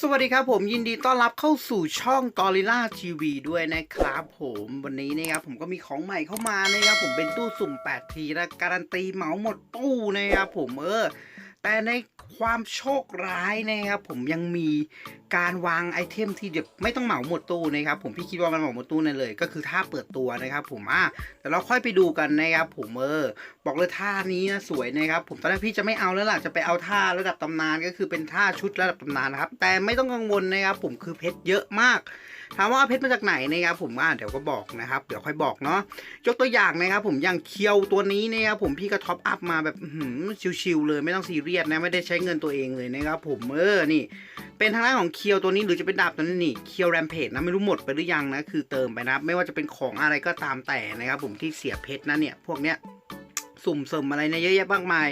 สวัสดีครับผมยินดีต้อนรับเข้าสู่ช่องตอริล่าทีวีด้วยนะครับผมวันนี้นะครับผมก็มีของใหม่เข้ามานะครับผมเป็นตู้สุ่ม 8 ทีและการันตีเหมาหมดตู้นะครับผมเออ แต่ในความโชคร้ายนะครับผมยังมีการวางไอเทมที่เดี๋ยวไม่ต้องเหมาหมดตู้นะครับผมพี่คิดว่ามันเหมาหมดตู้นั่นเลย ก็คือท่าเปิดตัวนะครับผมอะแต่เราค่อยไปดูกันนะครับผมเออบอกเลยท่านี้นะสวยนะครับผมตอนแรกพี่จะไม่เอาแล้วล่ะจะไปเอาท่าระดับตำนานก็คือเป็นท่าชุดระดับตำนานนะครับแต่ไม่ต้องกังวลนะครับผมคือเพชรเยอะมาก ถามว่าเอาเพชรมาจากไหนนะครับผมอ่าเดี๋ยวก็บอกนะครับเดี๋ยวค่อยบอกเนาะยกตัวอย่างนะครับผมอย่างเคียวตัวนี้นะครับผมพี่ก็ท็อปอัพมาแบบหือชิวๆเลยไม่ต้องซีเรียสนะไม่ได้ใช้เงินตัวเองเลยนะครับผมเออนี่ เป็นทางด้านของเคียวตัวนี้หรือจะเป็นดาบตัวนี้นี่เคียวแรมเพจนะไม่รู้หมดไปหรือยังนะคือเติมไปนะไม่ว่าจะเป็นของอะไรก็ตามแต่นะครับผมที่เสียเพชรนะเนี่ยพวกเนี้ยสุ่มเสริมอะไรเนี่ยเยอะแยะมากมาย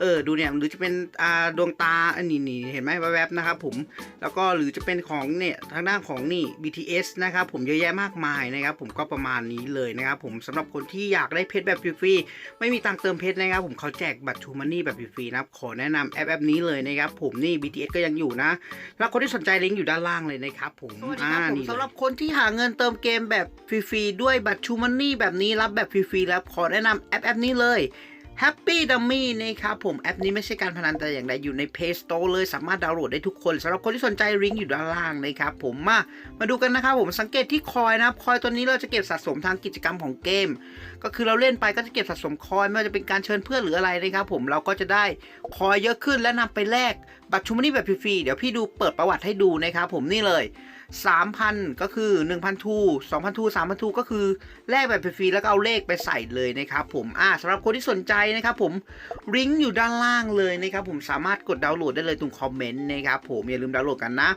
เออดูเนี่ยหรือจะเป็นอ่าดวงตาอันนี้นี่เห็นไหมแวบๆนะครับผมแล้วก็หรือจะเป็นของเนี่ยทางด้านของนี่ BTS นะครับผมเยอะแยะมากมายนะครับผมก็ประมาณนี้เลยนะครับผมสำหรับคนที่อยากได้เพชรแบบฟรีๆไม่มีตังค์เติมเพชรนะครับผมเขาแจกบัตรทูมันนี่แบบฟรีๆนะครับขอแนะนำแอปแอปนี้เลยนะครับผมนี่ BTS ก็ยังอยู่นะแล้วคนที่สนใจลิงก์อยู่ด้านล่างเลยนะครับผมสวัสดีครับผมนี่เลยสำหรับคนที่หาเงินเติมเกมแบบฟรีๆด้วยบัตรทูมันนี่แบบนี้รับแบบฟรีๆแล้วขอแนะนำแอปแอปนี้เลย Happy Dummy นะครับผมแอปนี้ไม่ใช่การพนันแต่อย่างใดอยู่ใน Play Store เลยสามารถดาวน์โหลดได้ทุกคนสำหรับคนที่สนใจลิงก์อยู่ด้านล่างนะครับผมมามาดูกันนะครับผมสังเกตที่คอยนะครับคอยตัวนี้เราจะเก็บสะสมทางกิจกรรมของเกม ก็คือเราเล่นไปก็จะเก็บสะสมคอยไม่ว่าจะเป็นการเชิญเพื่อนหรืออะไรนะครับผมเราก็จะได้คอยเยอะขึ้นและนำไปแลกบัตรชูมันนี่แบบฟรีๆเดี๋ยวพี่ดูเปิดประวัติให้ดูนะครับผมนี่เลย 3,000 ก็คือ 1,000ทู2,000ทู3,000ทูก็คือแลกแบบฟรีแล้วก็เอาเลขไปใส่เลยนะครับผมอ่าสำหรับคนที่สนใจนะครับผมลิงก์อยู่ด้านล่างเลยนะครับผมสามารถกดดาวน์โหลดได้เลยตรงคอมเมนต์นะครับผมอย่าลืมดาวน์โหลดกันนะ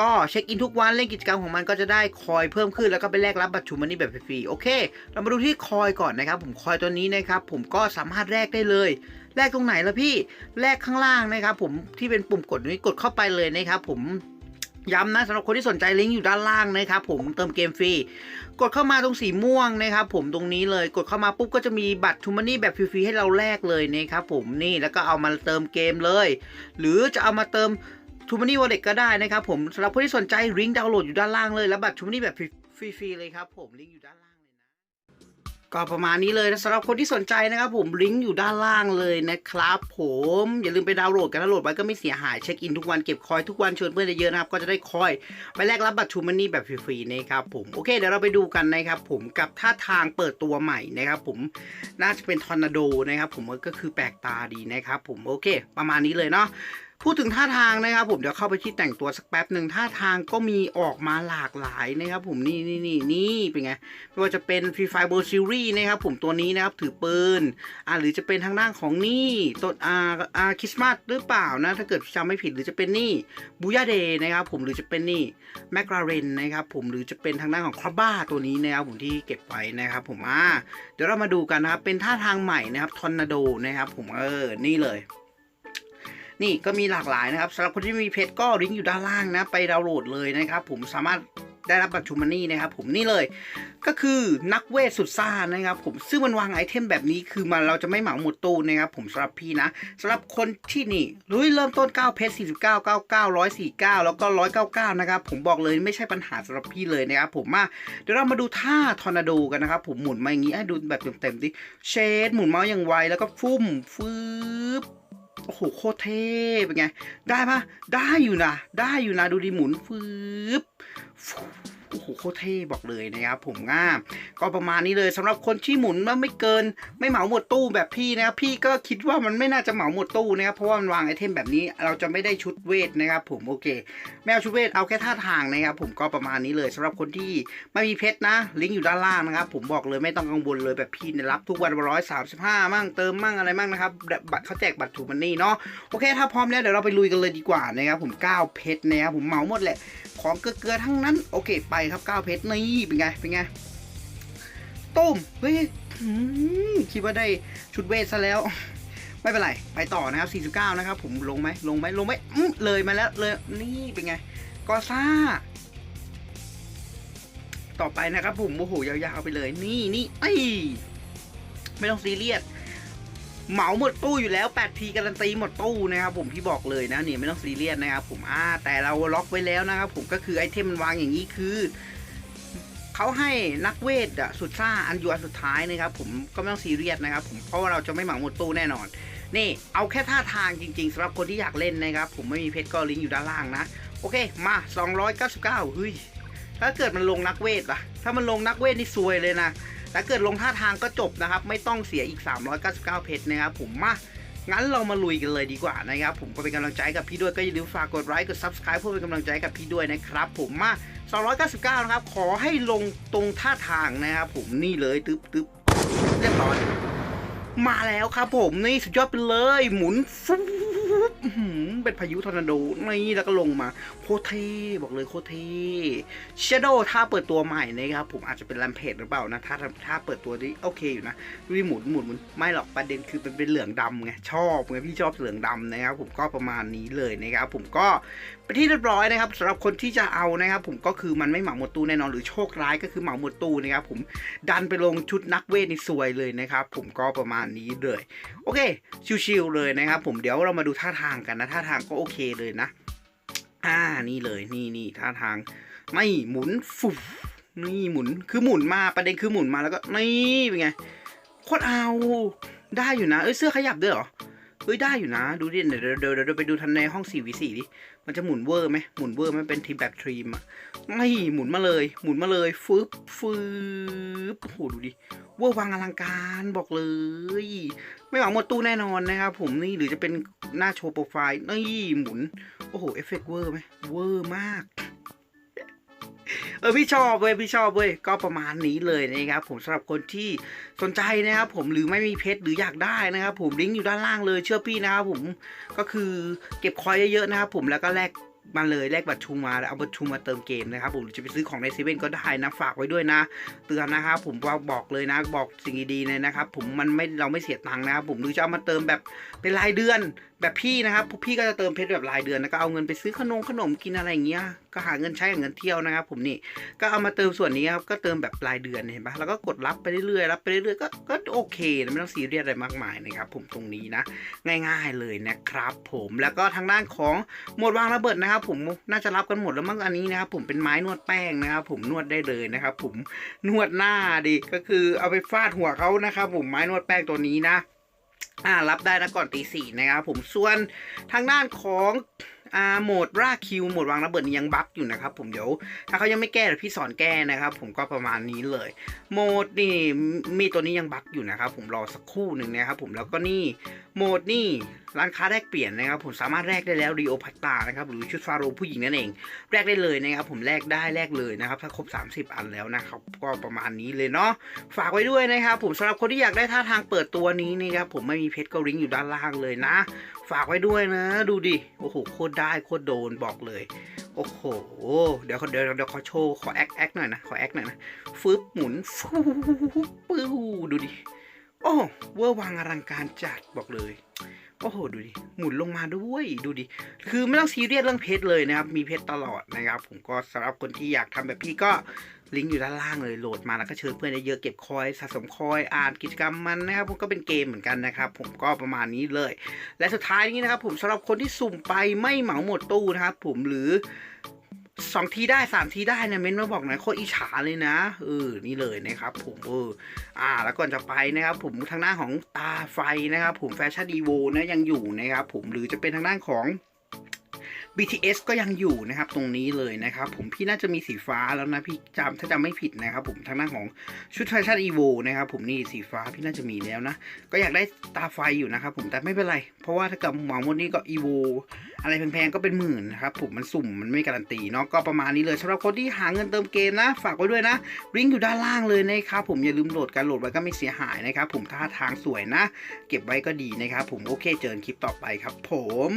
ก็เช็คอินทุกวันเล่นกิจกรรมของมันก็จะได้คอยเพิ่มขึ้นแล้วก็ไปแลกรับบัตรชูมันนี่แบบฟรีโอเค เรามาดูที่คอยก่อนนะครับ ผมคอยตัวนี้นะครับ ผมก็สามารถแลกได้เลยแลกตรงไหนล่ะพี่แลกข้างล่างนะครับ ผมที่เป็นปุ่มกดนี้กดเข้าไปเลยนะครับ ผม ย้ำนะสำหรับคนที่สนใจลิงก์อยู่ด้านล่างนะครับผมเติมเกมฟรีกดเข้ามาตรงสีม่วงนะครับผมตรงนี้เลยกดเข้ามาปุ๊บก็จะมีบัตรทูมันนี่แบบฟรีๆให้เราแลกเลยนะครับผมนี่แล้วก็เอามาเติมเกมเลย หรือจะเอามาเติมทูมันนี่วอลเล็ตก็ได้นะครับผมสำหรับคนที่สนใจลิงก์ดาวน์โหลดอยู่ด้านล่างเลย แล้วบัตรทูมันนี่แบบฟรีๆเลยครับผมลิงก์อยู่ด้านล่าง ก็ประมาณนี้เลยนะสำหรับคนที่สนใจนะครับผมลิงก์อยู่ด้านล่างเลยนะครับผมอย่าลืมไปดาวน์โหลดกันนะโหลดไว้ก็ไม่เสียหายเช็คอินทุกวันเก็บคอยทุกวันชวนเพื่อนเยอะๆนะครับก็จะได้คอยไปแลกรับบัตรทูมันนี่แบบฟรีๆนะครับผมโอเคเดี๋ยวเราไปดูกันนะครับผมกับท่าทางเปิดตัวใหม่นะครับผมน่าจะเป็นทอร์นาโดนะครับผมก็คือแปลกตาดีนะครับผมโอเค ประมาณนี้เลยเนาะ พูดถึงท่าทางนะครับผมเดี๋ยวเข้าไปที่แต่งตัวสักแป๊บหนึ่งท่าทางก็มีออกมาหลากหลายนะครับผมนี่นี่นี่นี่เป็นไงไม่ว่าจะเป็นฟรีไฟโบซิรีนะครับผมตัวนี้นะครับถือปืนอ่าหรือจะเป็นทางด้านของนี่ต้นอาอาคริสต์มาสหรือเปล่านะถ้าเกิดจำไม่ผิดหรือจะเป็นนี่บูยาเดย์นะครับผมหรือจะเป็นนี่แมคลาเรนนะครับผมหรือจะเป็นทางด้านของครบ้าตัวนี้นะครับผมที่เก็บไว้นะครับผมอ่าเดี๋ยวเรามาดูกันนะครับเป็นท่าทางใหม่นะครับทอร์นาโดนะครับผมเออนี่เลย นี่ก็มีหลากหลายนะครับสำหรับคนที่มีเพจก็ลิงก์อยู่ด้านล่างนะ ไปดาวน์โหลดเลยนะครับ ผมสามารถได้รับบัตรชูมันนี่นะครับ ผมนี่เลยก็คือนักเวทสุดซ่านะครับ ผมซึ่งมันวางไอเทมแบบนี้คือมันเราจะไม่เหมาหมดตู้นะครับ ผมสำหรับพี่นะสำหรับคนที่นี่รุ้ยเริ่มต้น9เพชร49 99 149 แล้วก็ 199 นะครับ ผมบอกเลยไม่ใช่ปัญหาสำหรับพี่เลยนะครับ ผมมาเดี๋ยวเรามาดูท่าทอร์นาโดกันนะครับ ผมหมุนมาอย่างนี้ให้ดูแบบเต็มๆดิเชดหมุนเมาส์อย่างไวแล้วก็ฟุ้มฟืบ โอ้โหโคตรเท่เป็นไง ได้ปะได้อยู่นะ ได้อยู่นะ ดูดิหมุนฟืบ โอ้โหโคตรเท่บอกเลยนะครับผมง่ามก็ประมาณนี้เลยสำหรับคนที่หมุนว่าไม่เกิน ไม่เหมาหมดตู้แบบพี่นะครับพี่ก็คิดว่ามันไม่น่าจะเหมาหมดตู้นะครับเพราะว่ามันวางไอเทมแบบนี้เราจะไม่ได้ชุดเวทนะครับผมโอเคไม่เอาชุดเวทเอาแค่ท่าทางนะครับผมก็ประมาณนี้เลยสำหรับคนที่ไม่มีเพชรนะ ลิงก์อยู่ด้านล่างนะครับผมบอกเลยไม่ต้องกังวลเลยแบบพี่เนี่ยรับทุกวันร้อยสามสิบห้ามั่งเติมมั่งอะไรมั่งนะครับบัตรเขาแจกบัตรถูกมันนี่เนาะโอเค ถ้าพร้อมแล้วเดี๋ยวเราไปลุยกันเลยดีกว่านะครับผม9เพชรนะครับผมเหมาหมดแหละของเกลือทั้งนั้นโอเค ไปครับ9เพชรนี่เป็นไงเป็นไงตุ้มเฮ้ยคิดว่าได้ชุดเวทซะแล้ว ไม่เป็นไร ไปต่อนะครับ 49 นะครับ ผมลงไหมลงไหมลงไหมเลยมาแล้วเลยนี่เป็นไงกอซ่า ต่อไปนะครับผมโอ้โหยาวๆไปเลย นี่นี่ไอไม่ต้องซีเรียส เหมาหมดตู้อยู่แล้ว8ทีการันตีหมดตู้นะครับผมพี่บอกเลยนะเนี่ยไม่ต้องซีเรียสนะครับผมอ่าแต่เราล็อกไว้แล้วนะครับผมก็คือไอเทมมันวางอย่างนี้คือเขาให้นักเวทสุดซ่าอันยูอันสุดท้ายนะครับผมก็ไม่ต้องซีเรียสนะครับผมเพราะว่าเราจะไม่เหมาหมดตู้แน่นอน นี่เอาแค่ท่าทางจริง ๆสำหรับคนที่อยากเล่นนะครับผมไม่มีเพชรก็ลิงก์อยู่ด้านล่างนะ โอเคมา 299เฮ้ยถ้าเกิดมันลงนักเวทล่ะ ถ้ามันลงนักเวทนี่ซวยเลยนะ ถ้าเกิดลงท่าทางก็จบนะครับ ไม่ต้องเสียอีก 399 เพชรนะครับผมมางั้นเรามาลุยกันเลยดีกว่านะครับผมก็เป็นกำลังใจกับพี่ด้วยก็อย่าลืมฝากกดไลค์กด subscribe เพื่อเป็นกำลังใจกับพี่ด้วยนะครับผมมา 299 นะครับ ขอให้ลงตรงท่าทางนะครับผมนี่เลยตึ๊บตึ๊บเรียบร้อยมาแล้วครับผมนี่สุดยอดไปเลยหมุนฟุ้ เป็นพายุทอร์นาโดนี่แล้วก็ลงมาโคเทบอกเลยโคเท่ชโดถ้าเปิดตัวใหม่นะครับผมอาจจะเป็นแรมเพจหรือเปล่านะถ้าถ้าเปิดตัวนี้โอเคอยู่นะรีหมุนหมุนไม่หรอกประเด็นคือเป็นเป็นเหลืองดำไงชอบไงพี่ชอบเหลืองดำนะครับผมก็ประมาณนี้เลยนะครับผมก็เป็นที่เรียบร้อยนะครับสำหรับคนที่จะเอานะครับ ผมก็คือมันไม่เหมาหมดตู้แน่นอนหรือโชคร้ายก็คือเหมาหมดตู้นะครับผมดันไปลงชุดนักเวทในสวยเลยนะครับผมก็ประมาณนี้เลย โอเค ชิวๆเลยนะครับ ผมเดี๋ยวเรามาดูท่าทางกันนะท่าทางก็โอเคเลยนะอ่านี่เลยนี่นี่ท่าทาง ไม่หมุนฟุบนี่หมุนคือหมุนมาประเด็นคือหมุนมาแล้วก็นี่เป็นไงโคตรเอาได้อยู่นะเอ้ยเสื้อขยับด้วยเหรอเฮ้ยได้อยู่นะ ดูดิเดี๋ยวเดี๋ยวเดี๋ยวไปดูทันในห้อง 4v4 ดิ มันจะหมุนเวอร์ไหมหมุนเวอร์ไหมเป็นทีมแบบทรีมอะไม่หมุนมาเลย หมุนมาเลยฟึบฟืบโอ้โหดูดิเวอร์วังอลังการบอกเลย ไม่หวังหมดตู้แน่นอนนะครับผมนี่หรือจะเป็นหน้าโชว์โปรไฟล์นี่หมุน โอ้โหเอฟเฟกต์เวอร์ไหมเวอร์มาก ออพี่ชอบเว้ยพี่ชอบเว้ยก็ประมาณนี้เลยนะครับผมสำหรับคนที่สนใจนะครับผมหรือไม่มีเพชรหรืออยากได้นะครับผมลิงก์อยู่ด้านล่างเลยเชื่อพี่นะครับผมก็คือเก็บคอยเยอะๆนะครับผมแล้วก็แลก มาเลยแลกบัตรชูมาแล้วเอาบัตรชูมาเติมเกมนะครับผมหรือจะไปซื้อของในเซเว่นก็ได้นะฝากไว้ด้วยนะ เตือนนะครับผมว่าบอกเลยนะบอกสิ่งดีๆเลยนะครับผมมันไม่เราไม่เสียตังค์นะครับผมหรือจะเอามาเติมแบบเป็นรายเดือนแบบพี่นะครับพี่ก็จะเติมเพชรแบบรายเดือนแล้วก็เอาเงินไปซื้อขนมขนมกินอะไรอย่างเงี้ยก็หาเงินใช้กับเงินเที่ยวนะครับผมนี่ก็เอามาเติมส่วนนี้ครับก็เติมแบบรายเดือนเห็นปะแล้วก็กดรับไปเรื่อยๆรับไปเรื่อยๆก็ก็โอเคนะไม่ต้องซีเรียสอะไรมากมายนะครับผมตรงนี้นะ ง่าย ๆเลยนะครับ ผมแล้วก็ทางด้านของหมดวางระเบิดนะครับผมน่าจะรับกันหมดแล้วมั้งอันนี้นะครับผมเป็นไม้นวดแป้งนะครับ ผมนวดได้เลยนะครับผมนวดหน้าดิก็คือเอาไปฟาดหัวเขานะครับผมไม้นวดแป้งตัวนี้นะอ่ารับได้นะก่อนตีสี่นะครับผมส่วนทางด้านของ่าโหมดราคิวโหมดวางระเบิดนี่ยังบั๊กอยู่นะครับผมเดี๋ยวถ้าเขายังไม่แก้เดี๋ยวพี่สอนแก้นะครับ ผมก็ประมาณนี้เลย โหมดนี่มีตัวนี้ยังบั๊กอยู่นะครับ ผมรอสักครู่หนึ่งนะครับผมแล้วก็นี่โหมดนี่ร้านค้าแลกเปลี่ยนนะครับ ผมสามารถแลกได้แล้วรีโอพัตตานะครับหรือชุดฟาโรห์ผู้หญิงนั่นเองแลกได้เลยนะครับผมแลกได้แลกเลยนะครับถ้าครบ 30 อันแล้วนะครับก็ประมาณนี้เลยเนาะฝากไว้ด้วยนะครับผมสำหรับคนที่อยากได้ท่าทางเปิดตัวนี้นะครับผมไม่มีเพชรก็ลิงอยู่ด้านล่างเลยนะ ฝากไว้ด้วยนะ ดูดิโอ้โหโคตรได้ได้โคตรโดนบอกเลย โอ้โห เดี๋ยวเขาเดี๋ยวเดี๋ยวขอโชว์ขอแอคแอคหน่อยนะขอแอคหน่อยนะฟึบหมุนฟูปื้อดูดิโอ้เวอร์วังอลังการจัดบอกเลยโอ้โหดูดิหมุนลงมาด้วยดูดิคือไม่ต้องซีเรียสเรื่องเพชรเลยนะครับ มีเพชรตลอดนะครับ ผมก็สำหรับคนที่อยากทำแบบพี่ก็ ลิงก์อยู่ด้านล่างเลยโหลดมาแล้วก็เชิญเพื่อนได้เยอะเก็บคอยสะสมคอยอ่านกิจกรรมมันนะครับผมก็เป็นเกมเหมือนกันนะครับ ผมก็ประมาณนี้เลย และสุดท้ายนี้นะครับ ผมสำหรับคนที่สุ่มไปไม่เหมาหมดตู้นะครับผมหรือสองทีได้สามทีได้นะเม้นมาบอกหน่อยโคตรอิจฉาเลยนะเออนี่เลยนะครับ ผมเอออ่า แล้วก่อนจะไปนะครับ ผมทางหน้าของตาไฟนะครับ ผมแฟชั่นดีโวนะยังอยู่นะครับ ผมหรือจะเป็นทางด้านของ BTS ก็ยังอยู่นะครับตรงนี้เลยนะครับผมพี่น่าจะมีสีฟ้าแล้วนะพี่จำถ้าจำไม่ผิดนะครับผมทางด้านของชุดแฟชั่นอีโวนะครับผมนี่สีฟ้าพี่น่าจะมีแล้วนะ ก็อยากได้ตาไฟอยู่นะครับผมแต่ไม่เป็นไร เพราะว่าถ้าเกิดหวังวันนี้ก็อีโวอะไรแพงๆก็เป็นหมื่นนะครับผมมันสุ่มมันไม่การันตีเนาะก็ประมาณนี้เลยสำหรับคนที่หาเงินเติมเกมนะ ฝากไว้ด้วยนะลิงก์อยู่ด้านล่างเลยนะครับผมอย่าลืมโหลดการโหลดไว้ก็ไม่เสียหายนะครับผมท่าทางสวยนะ เก็บไว้ก็ดีนะครับผมโอเคเจอกันคลิปต่อไปครับ ผม